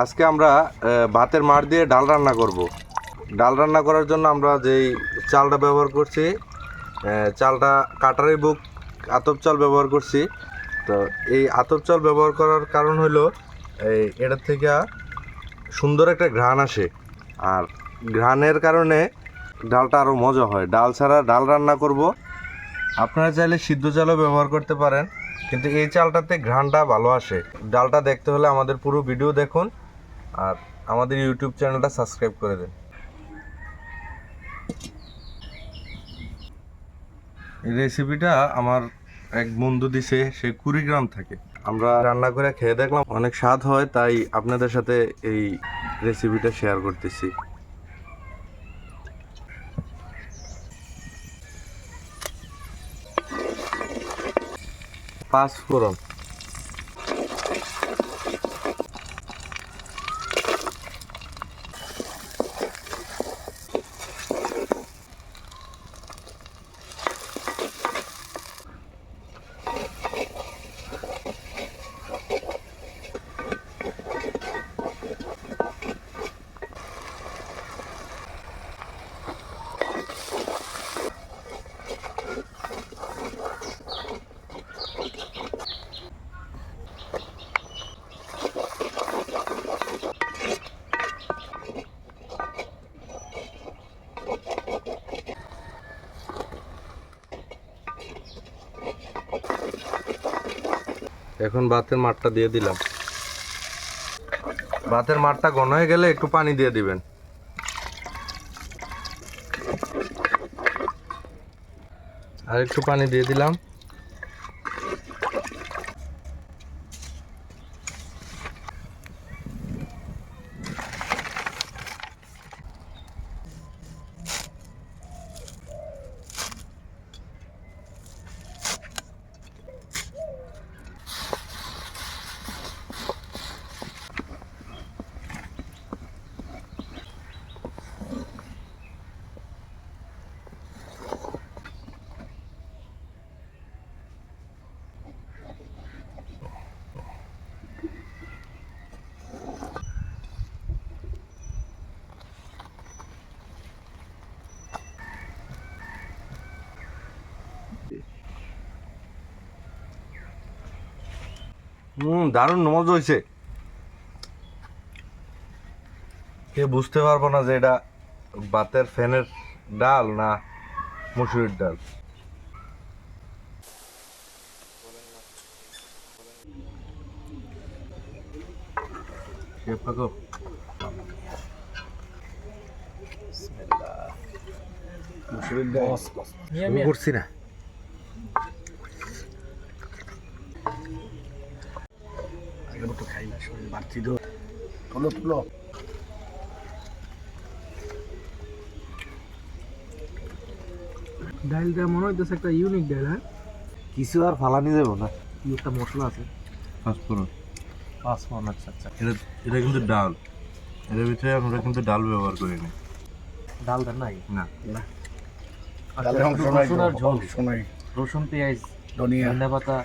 আজকে আমরা ভাতের মাড় দিয়ে ডাল রান্না করব। ডাল রান্না করার জন্য আমরা যেই চালটা ব্যবহার করছি চালটা কাটারি বুক আতপ চাল ব্যবহার করছি। তো এই আতপ চাল ব্যবহার করার কারণ হলো এই এটার থেকে সুন্দর একটা ঘ্রাণ আসে। আর ঘ্রাণের কারণে ডালটা আরও মজা হয়। ডাল ছাড়া ডাল রান্না করব। আপনারা চাইলে সিদ্ধ চালও ব্যবহার করতে পারেন, কিন্তু এই চালটাতে ঘ্রাণটা ভালো আসে। ডালটা দেখতে হলে আমাদের পুরো ভিডিও দেখুন। আর আমাদের ইউটিউব চ্যানেলটা সাবস্ক্রাইব করে দেন। এই রেসিপিটা আমার এক বন্ধু দিছে, সে কুড়িগ্রাম থাকে। আমরা রান্না করে খেয়ে দেখলাম, অনেক স্বাদ হয়, তাই আপনাদের সাথে এই রেসিপিটা শেয়ার করতেছি। পাঁচ ফোড়ন। এখন ভাতের মাঠটা দিয়ে দিলাম। ভাতের মাঠটা ঘন হয়ে গেলে একটু পানি দিয়ে দিবেন। আর একটু পানি দিয়ে দিলাম। হুম দারুণ মজা হয়েছে। কে বুঝতে পারব না যে এটা ভাতের ফ্যানের ডাল না মুসুরির ডাল। শুরু করছি না। মনে হইতেছে একটা ইউনিক ডাল হ্যাঁ? কিছু আর ফালানি যাব না। কি একটা মশলা আছে? পাঁচফোড়ন। পাঁচফোড়ন আচ্ছা আচ্ছা। এটা এটা কিন্তু ডাল। এর ভিতরে আমরা কিন্তু ডাল ব্যবহার করি না ডাল দেন নাই? না। আচ্ছা, রসুন আর ঝোল। রসুন পেঁয়াজ ধনিয়া। ধনিয়া পাতা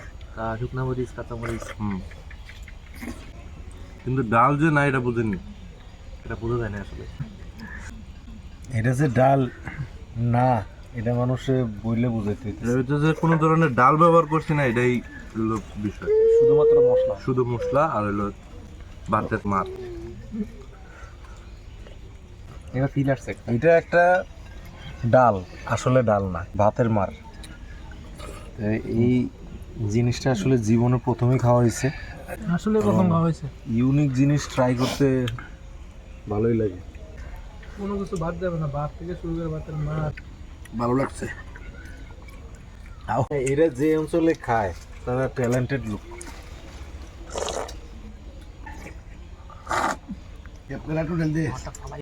শুকনা মরিচ কাঁচা মরিচ হুম। কিন্তু ডাল যে না এটা বুঝেনি এটা বোঝা যায় না আসলে। এটা যে ডাল না এটা মানুষে বইলে বুঝাইতে ভিতরে যে কোনো ধরনের ডাল ব্যবহার করছি না এটাই হলো বিষয়। শুধুমাত্র মশলা। শুধু মশলা আর হলো ভাতের মাছ। এটা ফিল আসছে এটা একটা ডাল আসলে ডাল না ভাতের মার। এই জিনিসটা আসলে জীবনে প্রথমেই খাওয়া হয়েছে। আসলে প্রথম হয়েছে। ইউনিক জিনিস ট্রাই করতে ভালোই লাগে। কোনো কিছু বাদ যাবে না ভাত থেকে শুরু করে ভাতের মাছ ভালো লাগছে। এরা যে অঞ্চলে খায় তারা ট্যালেন্টেড লোক। একটু দে ফালাই